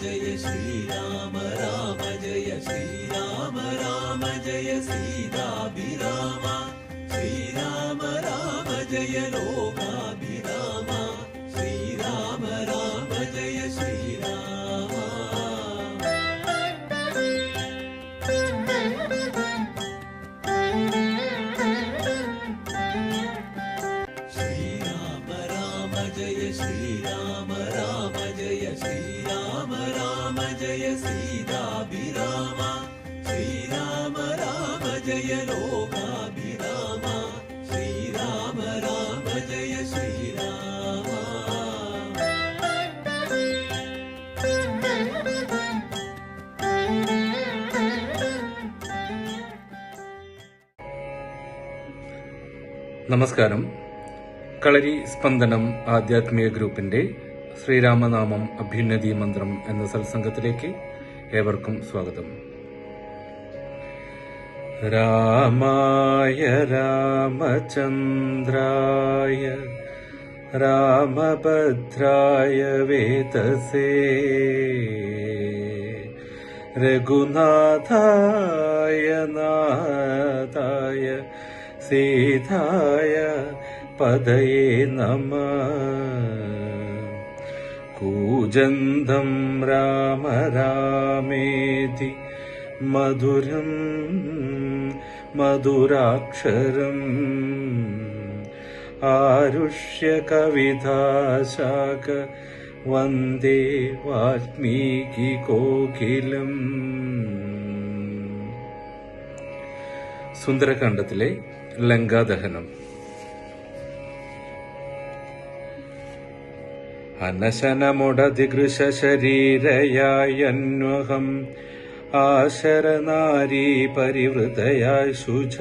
జయ శ్రీరామ రామ జయ శ్రీరామ రామ జయ సీతాభిరామ శ్రీరామ రామ జయ లోకాభిరామ శ్రీరామ రామ జయ శ్రీరామ శ్రీరామ రామ జయ శ్రీరామ നമസ്കാരം. കളരി സ്പന്ദനം ആധ്യാത്മിക ഗ്രൂപ്പിന്റെ ശ്രീരാമനാമം അഭ്യുന്നതി മന്ത്രം എന്ന സത്സംഗത്തിലേക്ക് ഏവർക്കും സ്വാഗതം. രാമായ രാമചന്ദ്രായ രാമഭദ്രായ വേദസേ രഘുനാഥായ നാഥായ धाय पदये नमः। कूजन्धं राम रामेति मधुरम् मधुराक्षरम् आरुष्यकविधा वन्दे वाल्मीकिकोकिलम् കോകിലം സുന്ദരകാണ്ഡത്തിലെ ലങ്കാദഹനം. അനശനമുടതികൃശരീരയായന്വഹം ആശരനാരീ പരിവൃതയായി ശുച.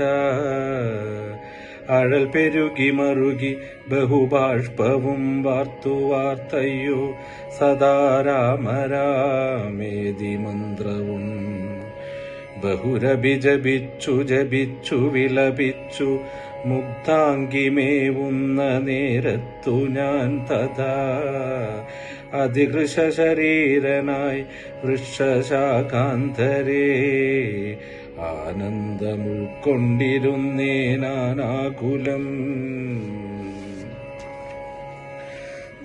അഴൽ പെരുകി മറുകി ബഹുബാഷ്പവും വാർത്തു വാർത്തയ്യോ സദാ രാമരാമേതി മന്ത്രവും ബഹുരഭി ജപിച്ചു ജപിച്ചു വിലപിച്ചു നേരത്തു ഞാൻ തഥാ. അതികൃശ ശരീരനായി വൃക്ഷശാകാന്തരേ ആനന്ദമുൾക്കൊണ്ടിരുന്നേനാനാകുലം.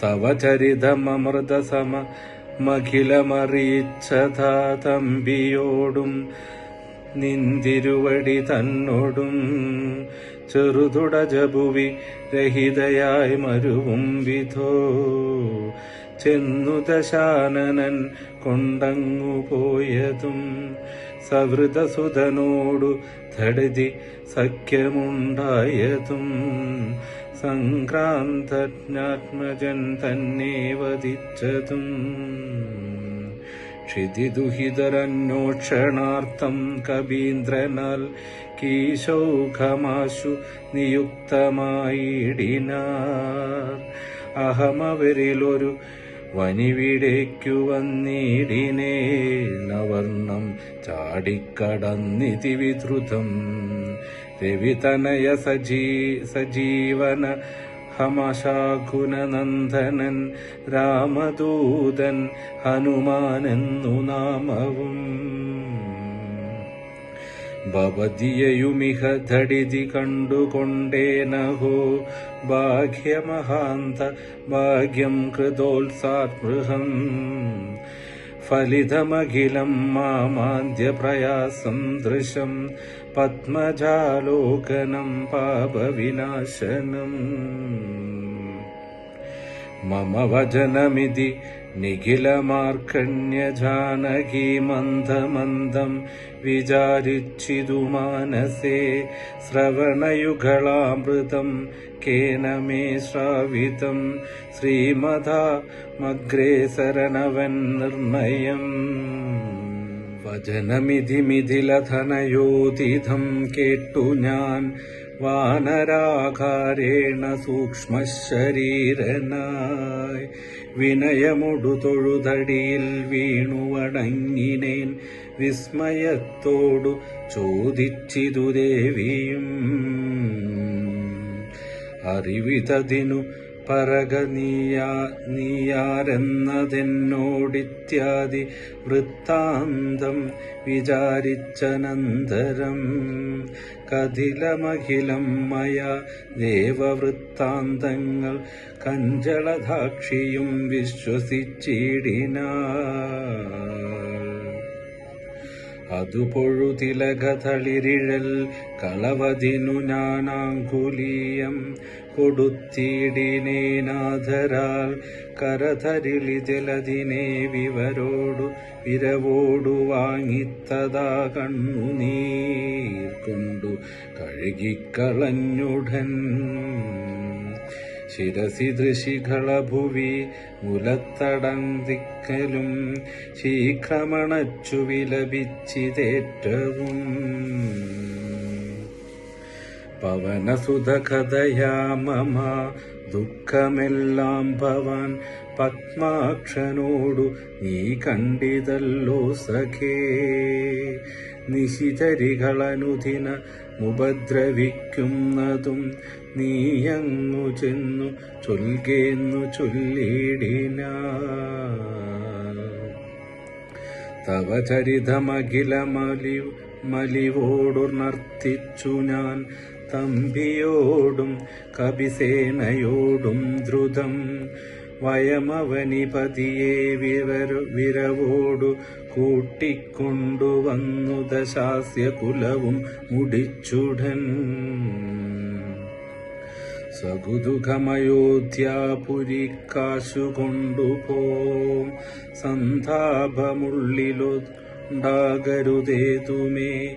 തവ ചരിതമൃതസമ മഖിലമറിയിച്ചതാ തമ്പിയോടും നിന്തിരുവടി തന്നോടും ചെറുതുട ജപുവി രഹിതയായി മരുവും വിധോ. ചെന്നു ദശാനനൻ കൊണ്ടങ്ങു പോയതും സവൃതസുതനോടു ധടതി സഖ്യമുണ്ടായതും സംക്രാന്തജ്ഞാത്മജൻ തന്നെ വധിച്ചതും. ക്ഷിതിദുഹിതരന്വേഷണാർത്ഥം കവീന്ദ്രനാൽ കീശൗഖമാശു നിയുക്തമായിടിനാർ. അഹമവരിലൊരു വനിവിടേക്കു വന്നിടിനേ നവർണം ചാടിക്കടന്നിതി വിധൃതം രവിതനയ സജീ സജീവന ഹമശാഖുനനന്ദനൻ രാമദൂതൻ ഹനുമാനെന്നു നാമവും. ഭവതിയയുമിഹ ധടിതി കണ്ടുകൊണ്ടേനഹോ ഭാഗ്യമഹാന്ത ഭാഗ്യം കൃതോത്സാത്മൃഹം. ഫലിതമഖിലം മാമാന്ത്യപ്രയാസം ദൃശം പത്മജാലോകനം പാപവിനാശനം. മമ വചനമിതി നിഖിലമാർക്കണ്യജാനകീ മന്ദമന്ദം വിചാരിച്ചിതു മാനസേ ശ്രവണയുഗളാമൃതം കേന മേ ശ്രാവിതം. ശ്രീമതാമഗ്രേസരനവൻ നിർണയം. വചനമിതി മിഥിലധനയോതിഥം കേട്ടു ഞാൻ. വാനരാകാരേണ സൂക്ഷ്മശരീരനായി. വിനയമൊടു തൊഴുതടിയിൽ വീണുവടങ്ങിനേൻ വിസ്മയത്തോടു ചോദിച്ചിതു ദേവിയും അറിവിതതിനു പറക നീയാ വൃത്താന്തം വിചാരിച്ചനന്തരം. കതിലമഖിലം മയ ദേവവൃത്താന്തങ്ങൾ കഞ്ചളദാക്ഷിയും വിശ്വസിച്ചിടിനാ. അതു പൊഴുതിലകതളിരിഴൽ കളവതിനു ഞാനാങ്കുലീയം കൊടുത്തിടിനേനാഥരാൽ കരതരിളിതിലതിനെ വിവരോടു വിരവോടു വാങ്ങിത്തതാ കണ്ണുനീർ കൊണ്ടു കഴുകിക്കളഞ്ഞുടൻ. ശിരസി ദൃശികളഭുവി മുലത്തടന്തിക്കലും ശീഘ്രമണച്ചു വിലപിച്ചിതേറ്റവും പവനസുതകഥയാ ദുഃഖമെല്ലാം ഭവാൻ പത്മാക്ഷനോടു നീ കണ്ടിതല്ലോ സഖേ. നിശിചരികളനുദിന ഉപദ്രവിക്കുന്നതും നീയങ്ങു ചെന്നു ചൊൽകേന്നു ചൊല്ലിടിന. തവ ചരിതമഖിലമലി മലിവോടുണർത്തിച്ചു ഞാൻ. തമ്പിയോടും കപിസേനയോടും ദ്രുതം വയമവനിപതിയെ വിവരു വിരവോടു കൂട്ടിക്കൊണ്ടുവന്നു ദശാസ്യ കുലവും മുടിച്ചുടൻ. സകുതുകമയോധ്യാപുരി സന്താപമുള്ളിലൊണ്ടാകരുതേതുമേ.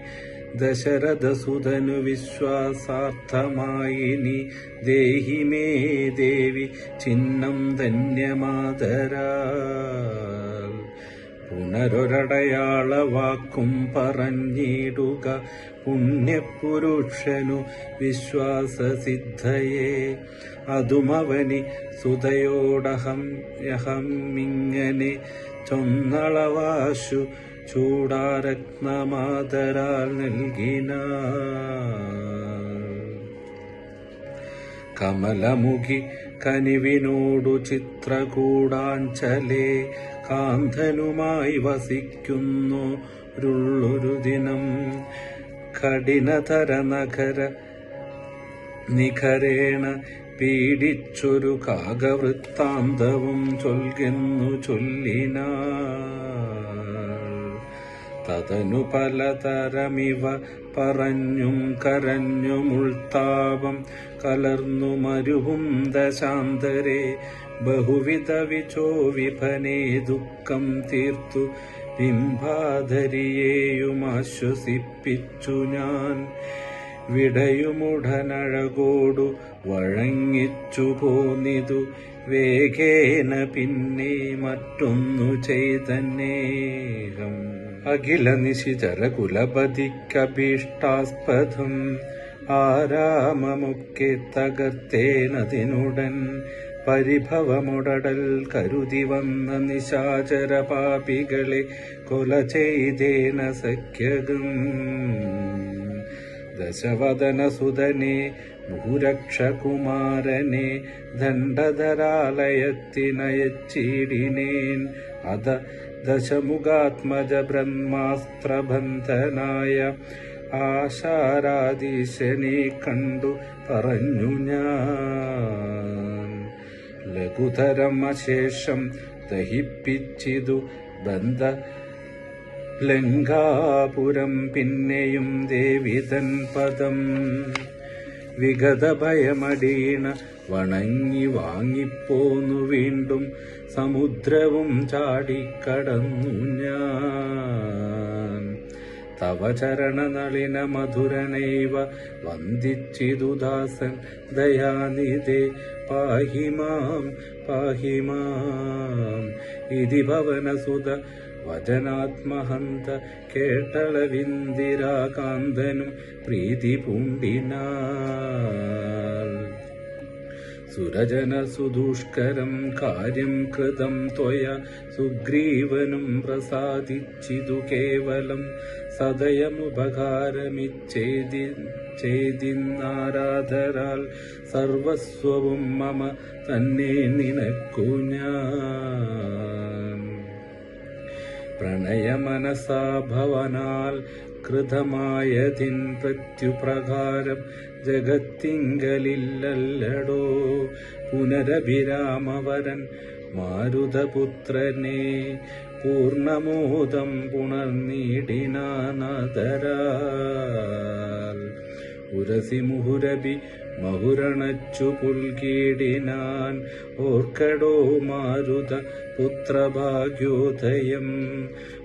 ദശരഥസുതനു വിശ്വാസാർത്ഥമായി നീ ദേഹി മേ ദേവി ചിഹ്നം ധന്യമാതരാൽ പുനരൊരടയാള വാക്കും പറഞ്ഞിടുക പുണ്യപുരുഷനു വിശ്വാസസിദ്ധയെ. അതുമവനി സുതയോടഹം യഹമിങ്ങനെ ചൊന്നളവാശു ചൂടാരത്നമാതരാൽ നൽകിന കമലമുഖി കനിവിനോടു ചിത്രകൂടാഞ്ചലേ കാന്തനുമായി വസിക്കുന്നു രുള്ളൊരു ദിനം. കഠിനതര നഗര നിഖരേണ പീഡിച്ചൊരു കാകവൃത്താന്തവും ചൊൽകുന്നു ചൊല്ലിന തതനു പലതരമിവ പറഞ്ഞും കരഞ്ഞുമുൾത്താപം കലർന്നു മരുവും ദശാന്തരെ ബഹുവിധ വിചോവിഭനെ ദുഃഖം തീർത്തു. ബിംബാധരിയേയും ആശ്വസിപ്പിച്ചു ഞാൻ. വിടയുമുടനഴകോടു വഴങ്ങിച്ചു പോന്നിതു. വേഗേന പിന്നെ മറ്റൊന്നു ചെയ്തന്നേഹം അഖില നിശിചര കുലപതിക്കഭീഷ്ടാസ്പദം ആരാമമൊക്കെ തകർത്തേനതിനുടൻ പരിഭവമുടടൽ കരുതി വന്ന നിശാചര പാപികളെ കൊല ചെയ്തേന സഖ്യകം. ദശവദനസുതനെ ഭൂരക്ഷകുമാരനെ ദണ്ഡധരാലയത്തിനയച്ചിടിനേൻ. അത ദശമുഖാത്മജ ബ്രഹ്മാസ്ത്രബന്ധനായ ആശാരാധീശനെ കണ്ടു പറഞ്ഞു ഞാൻ. ലഘുതരം അശേഷം ദഹിപ്പിച്ചിതു ബന്ധ ലങ്കാപുരം പിന്നെയും ദേവി തൻ പദം. വിഗതഭയമടീണ വണങ്ങി വാങ്ങിപ്പോന്നു വീണ്ടും സമുദ്രവും ചാടിക്കടന്നു ഞാൻ. തവ ചരണനളിന മധുരനൈവ വന്ദിച്ചിതു ദാസൻ മാം പാഹി മാം ഇതി ഭവനസുത വചനാത്മഹന്ത കേട്ടളവിന്ദിരാകാന്തനും പ്രീതി സുരജന സുദുഷ്കരം കാര്യം കൃതം ത്വയ സുഗ്രീവനും പ്രസാദിച്ചിതു കേവലം സദയമുപകാരമിച്ചേതി ചെയ്തിന്നാരാധരാൽ സർവസ്വവും മമ തന്നെ നിനക്കു ഞാൻ. പ്രണയമനസാഭവനാൽ കൃതമായതിൻ പ്രത്യുപ്രകാരം ജഗത്തിങ്കലില്ലല്ലടോ. പുനരഭിരാമവരൻ മാരുതപുത്രനെ പൂർണമോദം പുണർനീടിനാനതരാൽ ഉരസി മുഹുരബി മഹുരണച്ചു പുൽകീടിനാൻ. ഓർക്കടോ മാരുത പുത്രഭാഗ്യോദയം.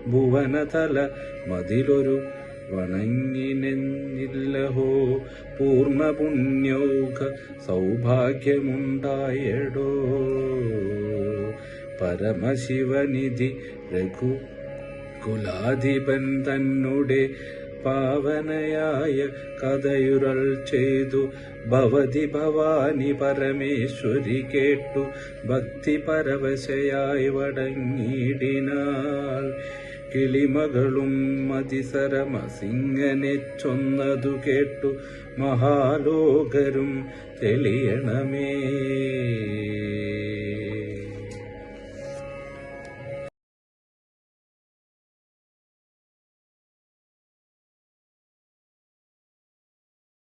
ഭുവനതല മതിലൊരു വണങ്ങിനെന്നില്ലഹോ. പൂർണ പുണ്യൗക സൗഭാഗ്യമുണ്ടായടോ. പരമശിവനിധി രഘു കുലാധിപൻ തന്നെ പാവനയായ കഥയുരൾ ചെയ്തു. ഭവതി ഭവാനി പരമേശ്വരി കേട്ടു. ഭക്തി പരവശയായി വടങ്ങിയിടിനാൾ. കിളിമകളും മതിസരമസിങ്ങനെ ചൊന്നതു കേട്ടു. മഹാലോകരും തെളിയണമേ.